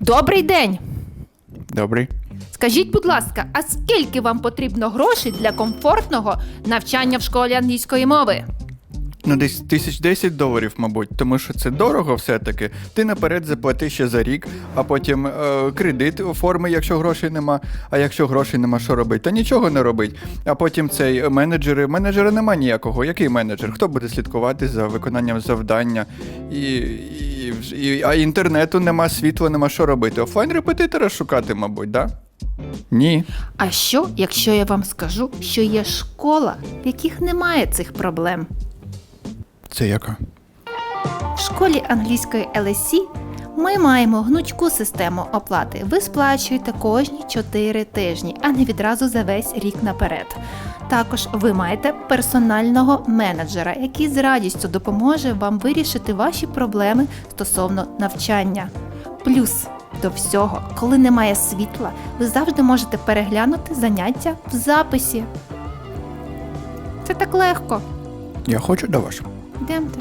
Добрий день! Добрий. Скажіть, будь ласка, а скільки вам потрібно грошей для комфортного навчання в школі англійської мови? Ну, десь тисяч десять доларів, мабуть, тому що це дорого все-таки. Ти наперед заплати ще за рік, а потім е, кредит оформи, якщо грошей нема. А якщо грошей нема, що робити? Та нічого не робить. А потім цей менеджери. Менеджера нема ніякого. Який менеджер? Хто буде слідкувати за виконанням завдання? І, і, і, а інтернету нема, світла нема, що робити? Офлайн репетитора шукати, мабуть, да? Ні. А що, якщо я вам скажу, що є школа, в яких немає цих проблем? Це яка? В школі англійської LSE ми маємо гнучку систему оплати. Ви сплачуєте кожні 4 тижні, а не відразу за весь рік наперед. Також ви маєте персонального менеджера, який з радістю допоможе вам вирішити ваші проблеми стосовно навчання. Плюс до всього, коли немає світла, ви завжди можете переглянути заняття в записі. Це так легко. Я хочу до вас. Йдемте.